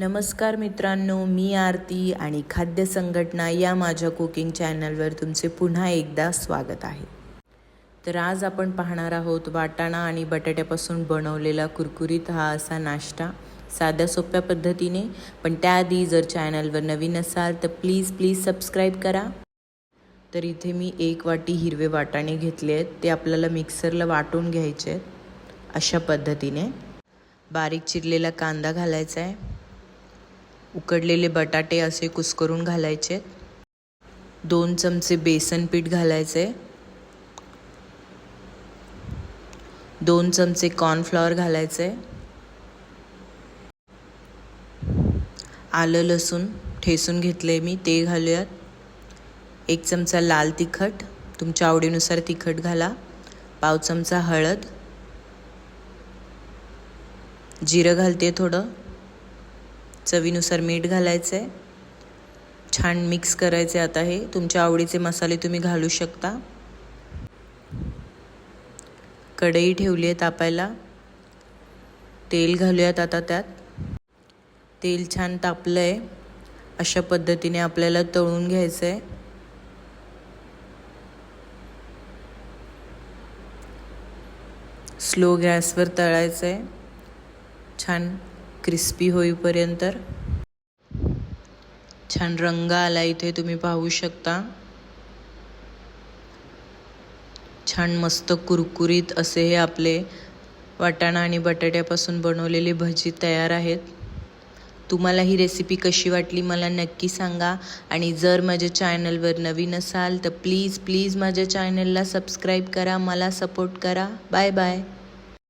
नमस्कार मित्रांनो मी आरती आणि खाद्य संघटना या माझ्या कुकिंग चॅनलवर तुमचे पुन्हा एकदा स्वागत आहे. तर आज आपण पाहणार आहोत वाटाणा आणि बटाट्यापासून बनवलेला कुरकुरीत हा असा नाश्ता. साध्या सोप्या पद्धतीने पण त्याआधी जर चॅनलवर नवीन असाल तर प्लीज प्लीज सबस्क्राईब करा. तर इथे मी एक वाटी हिरवे वाटाणे घेतले आहेत. ते आपल्याला मिक्सरला वाटून घ्यायचे आहेत. अशा पद्धतीने. बारीक चिरलेला कांदा घालायचा आहे. उकडलेले बटाटे असे कुस्करून घालायचे. दोन चमचे बेसन पीठ घालायचे. दोन चमचे कॉर्नफ्लॉवर घालायचे. आलं लसूण ठेसून घेतले मी ते घालूयात. एक चमचा लाल तिखट तुमच्या आवडीनुसार तिखट घाला. पाव चमचा हळद. जिरं घालते थोडं. चवीनुसार मीठ घालायचं आहे छान मिक्स करायचे आता हे. तुमच्या आवडीचे मसाले तुम्ही घालू शकता. कढई ठेवली आहे तापायला. तेल घालूयात आता त्यात. तेल छान तापलं आहे अशा पद्धतीने आपल्याला तळून घ्यायचं आहे स्लो गॅसवर तळायचं आहे छान क्रिस्पी होईपर्यंत. छान रंग आला इथे तुम्ही पाहू शकता. छान मस्त कुरकुरीत असे हे आपले वाटाणा आणि बटाट्यापासून बनवलेली भजी तयार आहेत. तुम्हाला ही रेसिपी कशी वाटली मला नक्की सांगा. आणि जर माझ्या चॅनलवर नवीन असाल तर प्लीज प्लीज माझ्या चॅनलला सबस्क्राईब करा मला सपोर्ट करा. Bye bye